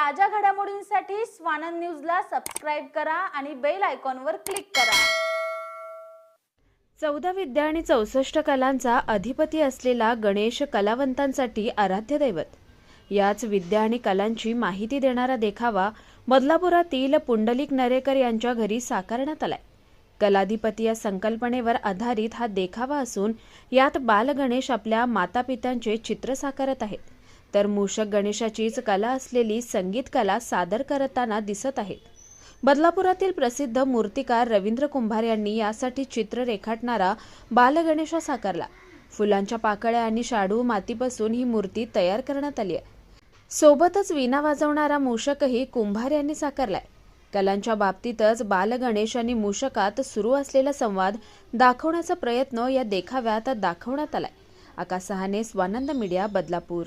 ताज्या घडामोडींसाठी स्वानंद न्यूजला सबस्क्राईब करा आणि बेल आयकॉनवर क्लिक करा. चौदा विद्या आणि चौसष्ट कलांचा अधिपती असलेला गणेश कलावंतांसाठी आराध्य दैवत. याच विद्या आणि कलांची माहिती देणारा देखावा बदलापुरातील पुंडलिक नरेकर यांच्या घरी साकारण्यात आलाय. कलाधिपती या संकल्पनेवर आधारित हा देखावा असून यात बालगणेश आपल्या मातापित्यांचे चित्र साकारत आहेत. तर मूषक गणेशाचीच कला असलेली संगीत कला सादर करताना दिसत आहेत बदलापुरातील प्रसिद्ध मूर्तिकार रवींद्र कुंभार यांनी यासाठी चित्र रेखाटणारा बालगणेश साकारला. फुलांच्या पाकळ्या आणि शाडू मातीपासून ही मूर्ती तयार करण्यात आली आहे. सोबतच वीणा वाजवणारा मूषकही कुंभार यांनी साकारलाय. कलांच्या बाबतीतच बालगणेश आणि मूषकात सुरू असलेला संवाद दाखवण्याचा प्रयत्न या देखाव्यात दाखवण्यात आलाय. आकाश सहाने स्वानंद मीडिया बदलापूर.